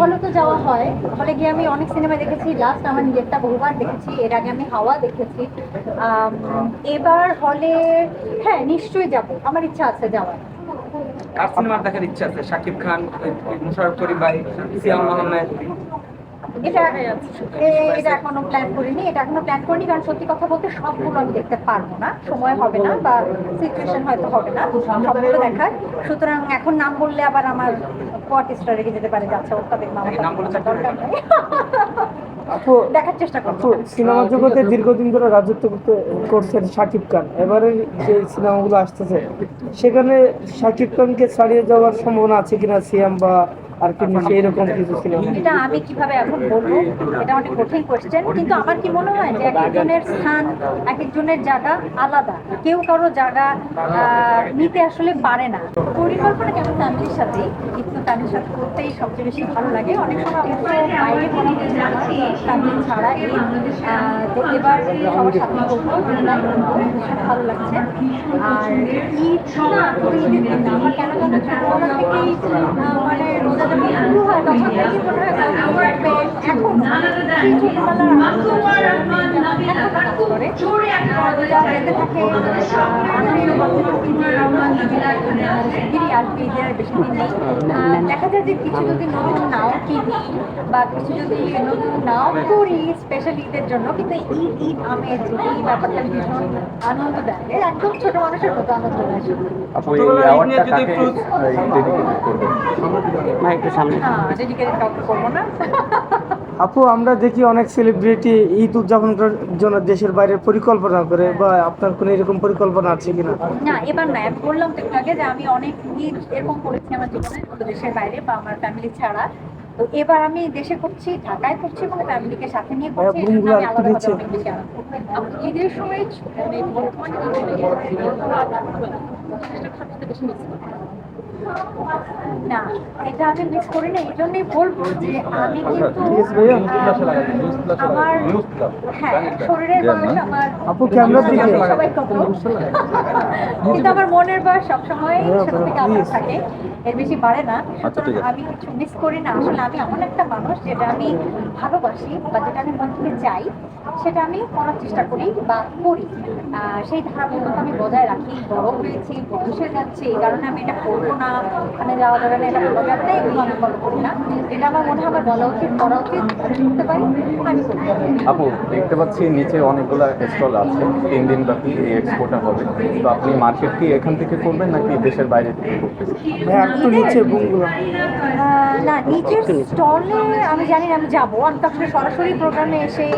হলে তো যাওয়া হয়। হলে গিয়ে আমি অনেক সিনেমা দেখেছি। লাস্ট আমার নিজেরটা বহুবার দেখেছি। এর আগে আমি হাওয়া দেখেছি। এবার হলে হ্যাঁ নিশ্চয়ই যাব। আমার ইচ্ছা আছে যাওয়ার। কার সিনেমার দেখার ইচ্ছা আছে? শাকিব খান মুশারফ করিম ভাই সিয়াম আহমেদ? এটা এটা এখনও প্ল্যান করিনি। এটা এখনও প্ল্যান করিনি। কারণ সত্যি কথা বলতে সবগুলো আমি দেখতে পারব না। সময় হবে না বা সিচুয়েশন হয়তো হবে না। সবগুলো দেখার। সুতরাং এখন নাম বললে আবার আমার কোয়ার্টিস্টরা রেখে যেতে পারে যাচ্ছে ওর তাদের মামা দরকার নেই। দেখার চেষ্টা করব। সিনেমা জগতে দীর্ঘদিন ধরে রাজত্ব করতে করছেন শাকিব খান। এবারে যে সিনেমাগুলো আসতেছে সেখানে শাকিব খানকে ছাড়িয়ে যাওয়ার সম্ভাবনা আছে কিনা সিয়াম বা আর কি সেই রকম কিছু সিনেমা এটা আমি কীভাবে এখন বলব এটা অনেক কঠিন কোয়েশ্চেন কিন্তু আমার কি মনে হয় যে এক একজনের স্থান এক একজনের জায়গা আলাদা কেউ কারও জায়গা নিতে আসলে পারে না পরিকল্পনা কেমন ফ্যামিলির সাথে কিন্তু ফ্যামিলির সাথে করতেই সবচেয়ে বেশি ভালো লাগে অনেক সময় বাইরে কোনো ফ্যামিলি ছাড়া এই এবার সবার সাথে করব ভালো লাগছে আর ঈদ না আমার কেন যেন ছোটবেলা থেকেই মানে রোজা Udah, kamu 怕 দেখা যায় যে কিছু যদি নতুন নাও কিনি বা কিছু যদি নতুন নাও করি স্পেশাল ঈদের জন্য কিন্তু ঈদ ঈদ আমেজ এই ব্যাপারটা ভীষণ আনন্দ দেয় একদম ছোট মানুষের মতো আনন্দ দেয় আপু এই অ্যাওয়ার্ডটা ঈদ নিয়ে যদি কাকে ডেডিকেট করবেন? না একটু সামনে। হ্যাঁ ডেডিকেটেড কাউকে করব না। আপু আমরা দেখি অনেক সেলিব্রিটি ঈদ উদযাপন করার জন্য দেশের বাইরে পরিকল্পনা করে বা আপনার কোনো এরকম পরিকল্পনা আছে কিনা? না এবার না আমি বললাম তো আগে যে আমি অনেক ঈদ এরকম করেছি আমার জীবনে দেশের বাইরে বা আমার ফ্যামিলি ছাড়া। তো এবার আমি দেশে করছি ঢাকায় করছি এবং ফ্যামিলিকে সাথে নিয়ে করছি আমি বেশি ঈদের সময় মানে বর্তমানে না এটা আমি মিস করি না এই জন্যই বলব যে আমি কিন্তু আমার হ্যাঁ শরীরের বয়স আমার আপু ক্যামেরার দিকে সবাই কিন্তু আমার মনের বয়স সবসময় হ্যাঁ, থেকে আমার থাকে এর বেশি বাড়ে না। আচ্ছা। আমি কিছু মিস করি না। আসলে আমি এমন একটা মানুষ যেটা আমি ভালোবাসি বা যেটা আমি মন থেকে চাই সেটা আমি করার চেষ্টা করি বা করি। সেই ধারাবাহিকতা আমি বজায় রাখি। বড় হয়েছি বয়সে যাচ্ছে এই কারণে আমি এটা করব না ওখানে যাওয়া যাবে না এটা বলা যাবে না এগুলো আমি ফলো করি না। এটা আমার মনে হয় আমার বলা উচিত করা উচিত আমি করতে পারি আমি আপু দেখতে পাচ্ছি নিচে অনেকগুলো স্টল আছে তিন দিন ব্যাপী এই এক্সপোটা হবে। তো আপনি মার্কেট কি এখান থেকে করবেন নাকি দেশের বাইরে থেকে করতেছেন হ্যাঁ একটু নিচে বুমগুলো না নিচের স্টলে আমি জানি না আমি যাব। আমি তো আসলে সরাসরি প্রোগ্রামে এসেই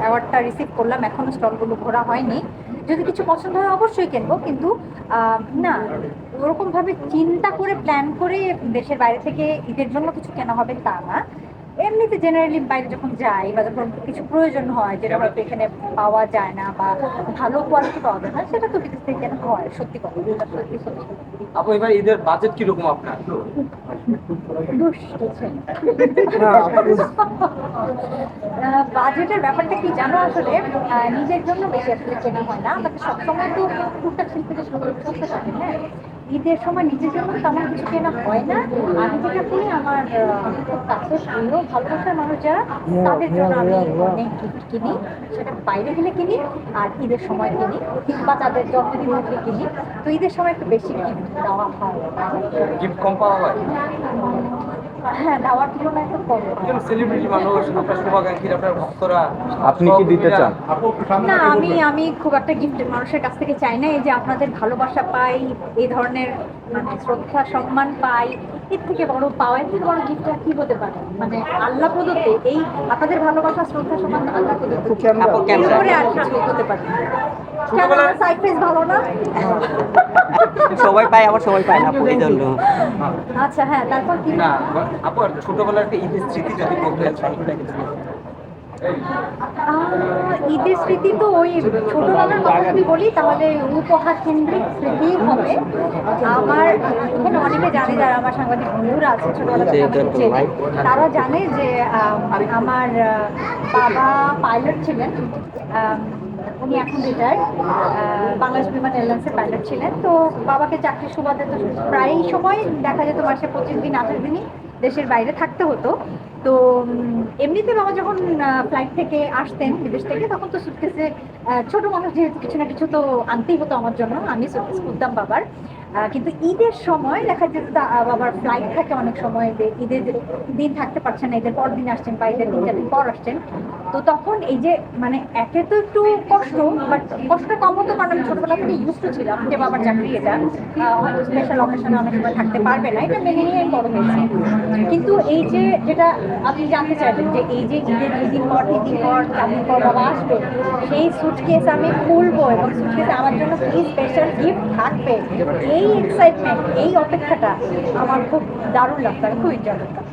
অ্যাওয়ার্ডটা রিসিভ করলাম এখনও স্টলগুলো ঘোরা হয়নি। যদি কিছু পছন্দ হয় অবশ্যই কিনবো, কিন্তু না, ওরকমভাবে চিন্তা করে প্ল্যান করে দেশের বাইরে থেকে ঈদের জন্য কিছু কেনা হবে তা না। এমনিতে জেনারেলি বাইরে যখন যাই বা যখন কিছু প্রয়োজন হয় যেটা হয়তো এখানে পাওয়া যায় না বা ভালো কোয়ালিটি পাওয়া যায় না সেটা তো বিদেশ থেকে কেনা হয় সত্যি কথা। সত্যি সত্যি আপু এবার ঈদের বাজেট কীরকম আপনার? বাজেটের ব্যাপারটা কি জানো আসলে? নিজের জন্য বেশি আসলে কেনা হয় না। আমাদের সবসময় তো টুকটাক শিল্পীদের সঙ্গে চলতে থাকে হ্যাঁ? ঈদের সময় নিজের জন্য তেমন কিছু কেনা হয় না। আমি যেটা করি আমার কাছে প্রিয় ভালোবাসার মানুষ যারা তাদের জন্য আমি অনেক গিফট কিনি। সেটা বাইরে গেলে কিনি আর ঈদের সময় কিনি কিংবা তাদের জন্মদিন থাকলে কিনি। তো ঈদের সময় একটু বেশি গিফট দেওয়া হয়। গিফট কম পাওয়া হয় হ্যাঁ হয়। আপনি কি দিতে চান? না আমি আমি খুব একটা গিফট মানুষের কাছ থেকে চাই না। এই যে আপনাদের ভালোবাসা পাই এই ধরনের মানে শ্রদ্ধা সম্মান পাই এর থেকে বড় পাওয়া এর থেকে বড় গিফট কি হতে পারে? মানে আল্লাহ প্রদত্ত এই আপনাদের ভালোবাসা শ্রদ্ধা সম্মান আল্লাহ প্রদত্ত। আর কিছু হতে পারে। কেন সাইড ফেস ভালো না? সবাই পায় আবার সবাই পায় না আপু জন্য। আচ্ছা হ্যাঁ তারপর কি? না আপু আর ছোটবেলার একটা ঈদের স্মৃতি যদি বলতেন আহ, ঈদের স্মৃতি তো ওই ছোটবেলার কথা যদি বলি তাহলে উপহার কেন্দ্রিক স্মৃতি হবে। আমার এখানে অনেকে জানে যারা আমার সাংবাদিক বন্ধুরা আছে ছোটবেলা তারা জানে যে আমার বাবা পাইলট ছিলেন। উনি এখন রিটায়ার্ড। বাংলাদেশ বিমান এয়ারলাইন্সের পাইলট ছিলেন। তো বাবাকে চাকরির সুবাদে তো প্রায়ই সময় দেখা যেত মাসে পঁচিশ দিন আঠাশ দিনই দেশের বাইরে থাকতে হতো। তো এমনিতে বাবা যখন ফ্লাইট থেকে আসতেন বিদেশ থেকে, তখন তো সুটকেসে ছোট মানুষ যেহেতু কিছু না কিছু তো আনতেই হতো আমার জন্য, আমি সুটকেস খুলতাম বাবার। কিন্তু ঈদের সময় দেখা যেত বাবার ফ্লাইট থাকে অনেক সময় ঈদের দিন থাকতে পারছেন না, ঈদের পর দিন আসছেন বা ঈদের দিন পর আসছেন। তো তখন এই যে মানে একে তো একটু কষ্ট বাট কষ্ট কম হতো কারণ আমি ছোটবেলা থেকে ইউজ টু ছিলাম যে বাবার চাকরি এটা। স্পেশাল অকেশনে অনেক সময় থাকতে পারবে না, এটা মেনে নিয়ে বড় হয়েছি। কিন্তু এই যে যেটা আপনি জানতে চাইবেন যে এই যে ঈদের দুই দিন পর, তিন দিন পর দিন পর বাবা আসবে, সেই সুটকেস আমি খুলবো এবং সুটকেসে আমার জন্য কি স্পেশাল গিফট থাকবে, এই এক্সাইটমেন্ট এই অপেক্ষাটা আমার খুব দারুণ লাগতো, আমি খুব এনজয় করতাম।